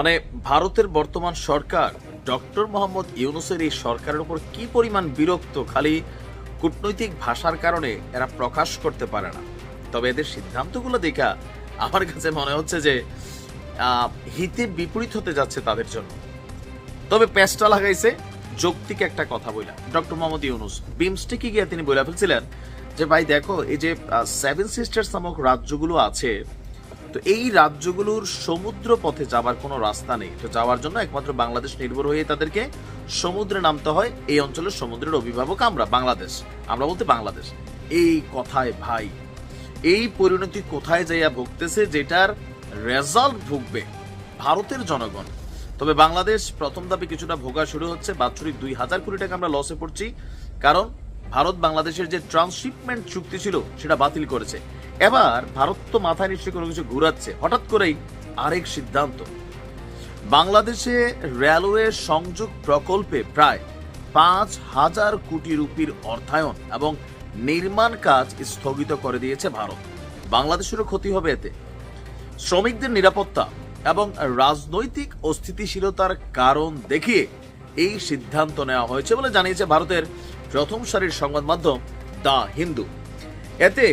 মানে ভারতের বর্তমান সরকার ডক্টর মোহাম্মদ ইউনুসের এই সরকারের উপর কি পরিমাণ বিরক্ত খালি কূটনৈতিক ভাষার কারণে এরা প্রকাশ করতে পারে না। তবে এদের সিদ্ধান্তগুলো দেখা আমার কাছে মনে হচ্ছে যে হিতে বিপরীত হতে যাচ্ছে তাদের জন্য। তবে পেস্টা লাগাইছে যৌক্তিক একটা কথা বললাম ডক্টর মোহাম্মদ ইউনুস বিমস্টেকে গিয়ে তিনি বলে ফেলছিলেন যে, ভাই দেখো, এই যে সেভেন সিস্টার্স নামক রাজ্যগুলো আছে তো এই রাজ্যগুলোর সমুদ্র পথে যাবার কোনো রাস্তা নেই। তো যাওয়ার জন্য একমাত্র বাংলাদেশ নির্ভর হয়ে তাদেরকে সমুদ্রে নামতে হয়। এই অঞ্চলের সমুদ্রের অভিভাবক আমরা, বাংলাদেশ। আমরা বলতে বাংলাদেশ। এই কথায় ভাই, এই পরিণতি কোথায় যাইয়া ভুগতেছে যেটার রেজাল্ট ভুগবে ভারতের জনগণ। তবে বাংলাদেশ প্রথম ধাপে কিছুটা ভোগা শুরু হচ্ছে। বাৎসরিক দুই হাজার কোটি টাকা আমরা লসে পড়ছি। কারণ ভারত বাংলাদেশের যে ট্রান্সশিপমেন্ট চুক্তি ছিল, সেটা বাতিল করেছে। এবার ভারত তো মাথায় নিশ্চয়ই কোনো কিছু ঘুরাচ্ছে। হঠাৎ করেই আরেক সিদ্ধান্ত। বাংলাদেশে রেলওয়ে সংযোগ প্রকল্পে প্রায় পাঁচ হাজার কোটি রুপির অর্থায়ন এবং নির্মাণ কাজ স্থগিত করে দিয়েছে ভারত। বাংলাদেশেরও ক্ষতি হবে এতে। শ্রমিকদের নিরাপত্তা এবং রাজনৈতিক অস্থিতিশীলতার কারণ দেখিয়ে এই সিদ্ধান্ত নেওয়া হয়েছে বলে জানিয়েছে ভারতের প্রথম সারির সংবাদ মাধ্যম দ্য হিন্দু। এতে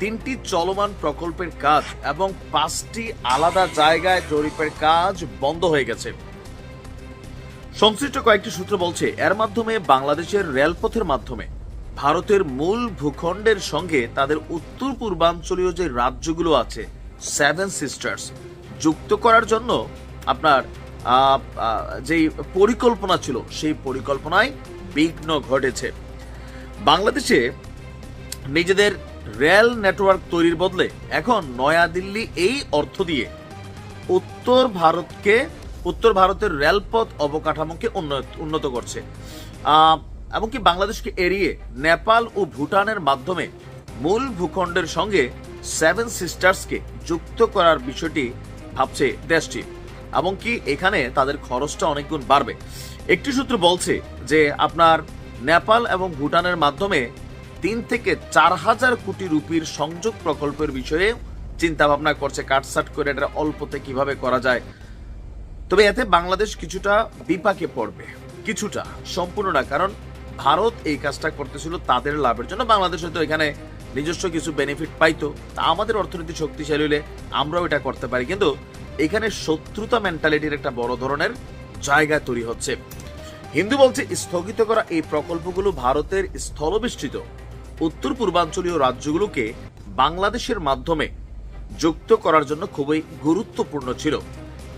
তিনটি চলমান প্রকল্পের কাজ এবং পাঁচটি আলাদা জায়গায় জরিপের কাজ বন্ধ হয়ে গেছে। সংশ্লিষ্ট কয়েকটি সূত্র বলছে, এর মাধ্যমে বাংলাদেশের রেলপথের মাধ্যমে ভারতের মূল ভূখণ্ডের সঙ্গে তাদের উত্তর পূর্বাঞ্চলীয় যে রাজ্যগুলো আছে সেভেন সিস্টার্স যুক্ত করার জন্য আপনার যেই পরিকল্পনা ছিল, সেই পরিকল্পনায় বিঘ্ন ঘটেছে। বাংলাদেশে নিজেদের রেল নেটওয়ার্ক তৈরির বদলে এখন নয়াদিল্লি এই অর্থ দিয়ে উত্তর ভারতকে, উত্তর ভারতের রেলপথ অবকাঠামোকে উন্নত উন্নত করছে। এমনকি বাংলাদেশকে এড়িয়ে নেপাল ও ভুটানের মাধ্যমে মূল ভূখণ্ডের সঙ্গে সেভেন সিস্টার্সকে যুক্ত করার বিষয়টি ভাবছে দেশটি। এমনকি এখানে তাদের খরচটা অনেক গুণ বাড়বে। একটি সূত্র বলছে যে, আপনার নেপাল এবং ভুটানের মাধ্যমে তিন থেকে চার হাজার কোটি রুপির সংযোগ প্রকল্পের বিষয়ে চিন্তা ভাবনা করছে কাটসাট করে এটা অল্পতে কীভাবে করা যায়। তবে এতে বাংলাদেশ কিছুটা বিপাকে পড়বে। কিছুটা, সম্পূর্ণ না, কারণ ভারত এই কাজটা করতেছিল তাদের লাভের জন্য। বাংলাদেশ হয়তো এখানে নিজস্ব কিছু বেনিফিট পাইতো। তা আমাদের অর্থনীতি শক্তিশালী হলে আমরাও এটা করতে পারি। কিন্তু এখানে শত্রুতা মেন্টালিটির একটা বড় ধরনের জায়গা তৈরি হচ্ছে। হিন্দু বলছে, স্থগিত করা এই প্রকল্পগুলো ভারতের স্থলবেষ্টিত। উত্তর পূর্বাঞ্চলীয় রাজ্যগুলোকে বাংলাদেশের মাধ্যমে যুক্ত করার জন্য খুবই গুরুত্বপূর্ণ ছিল।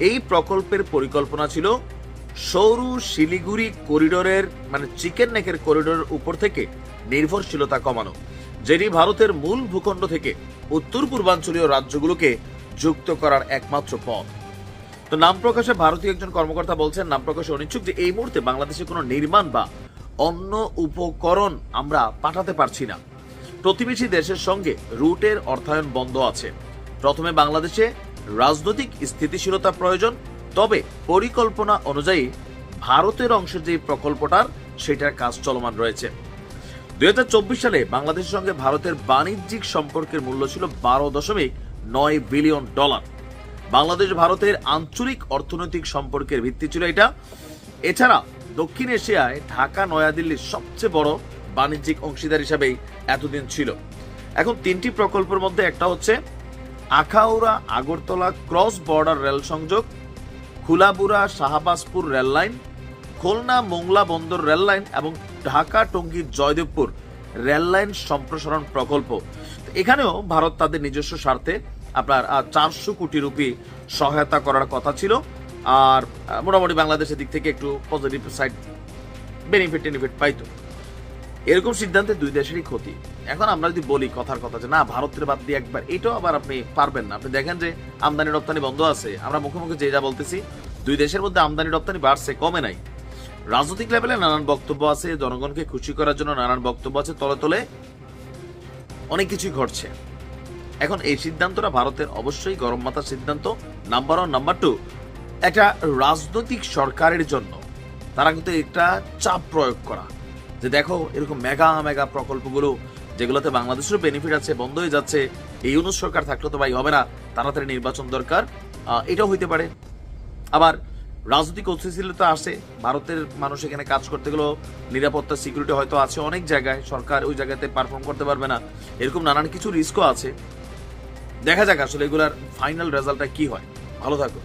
এই প্রকল্পের পরিকল্পনা ছিল সৌরু শিলিগুড়ি করিডোরের মানে চিকেন নেকের করিডোরের উপর থেকে নির্ভরশীলতা কমানো, যেটি ভারতের মূল ভূখণ্ড থেকে উত্তর পূর্বাঞ্চলীয় রাজ্যগুলোকে যুক্ত করার একমাত্র পথ। তো নাম প্রকাশে ভারতীয় একজন কর্মকর্তা বলছেন, নাম প্রকাশে অনিচ্ছুক যে এই মুহূর্তে বাংলাদেশে কোনো নির্মাণ বা অন্য উপকরণ আমরা পাঠাতে পারছি না। প্রতিবেশী দেশের সঙ্গে রুটের অর্থায়ন বন্ধ আছে। প্রথমে বাংলাদেশে রাজনৈতিক স্থিতিশীলতা প্রয়োজন, তবে পরিকল্পনা অনুযায়ী ভারতের অংশের যে প্রকল্পটার, সেটার কাজ চলমান রয়েছে। দুই হাজার চব্বিশ সালে বাংলাদেশের সঙ্গে ভারতের বাণিজ্যিক সম্পর্কের মূল্য ছিল বারো দশমিক নয় বিলিয়ন ডলার। বাংলাদেশ ভারতের আঞ্চলিক অর্থনৈতিক সম্পর্কের ভিত্তি ছিল এটা। এছাড়া দক্ষিণ এশিয়ায় ঢাকা, নয়াদিল্লির সবচেয়ে বড় বাণিজ্যিক অংশীদার হিসাবেই এতদিন ছিল। এখন তিনটি প্রকল্পের মধ্যে একটা হচ্ছে Akhaura, Agartala cross border rail সংযোগ, খুলাবুড়া, শাহবাজপুর রেল লাইন, খুলনা মোংলা বন্দর রেল লাইন এবং ঢাকা টঙ্গী জয়দেবপুর রেল লাইন সম্প্রসারণ প্রকল্প। এখানেও ভারত তাদের নিজস্ব স্বার্থে আপনার চারশো কোটি রুপি সহায়তা করার কথা ছিল। আর মোটামুটি বাংলাদেশের দিক থেকে একটু পজিটিভ সাইড বেনিফিট টেনিফিট পাইতো। এরকম সিদ্ধান্তে দুই দেশেরই ক্ষতি। এখন আমরা যদি বলি কথার কথা যে, না, ভারতের বাদ দিয়ে একবার, এটাও আবার আপনি পারবেন না। আপনি দেখেন যে, আমদানি রপ্তানি বন্ধ আছে। আমরা মুখে মুখে যে যা বলতেছি, দুই দেশের মধ্যে আমদানি রপ্তানি বাড়ছে, কমে নাই। রাজনৈতিক লেভেলে নানান বক্তব্য আছে, জনগণকে খুশি করার জন্য নানান বক্তব্য আছে, তলে তলে অনেক কিছুই ঘটছে। এখন এই সিদ্ধান্তটা ভারতের অবশ্যই গরম মাথার সিদ্ধান্ত নাম্বার ওয়ান নাম্বার টু একটা রাজনৈতিক সরকারের জন্য তারা কিন্তু একটা চাপ প্রয়োগ করা। যে দেখো, এরকম মেগা মেগা প্রকল্পগুলো যেগুলোতে বাংলাদেশেরও বেনিফিট আছে, বন্ধ হয়ে যাচ্ছে, এই ইউনুস সরকার থাকলে তো ভাই হবে না, তাড়াতাড়ি নির্বাচন দরকার এটাও হইতে পারে। আবার রাজনৈতিক অস্থিতিশীলতা আসে ভারতের মানুষ এখানে কাজ করতে গেলেও নিরাপত্তা সিকিউরিটি হয়তো আছে অনেক জায়গায়, সরকার ওই জায়গাতে পারফর্ম করতে পারবে না, এরকম নানান কিছু রিস্কও আছে। দেখা যাক আসলে এগুলার ফাইনাল রেজাল্টটা কি হয়। ভালো থাকো।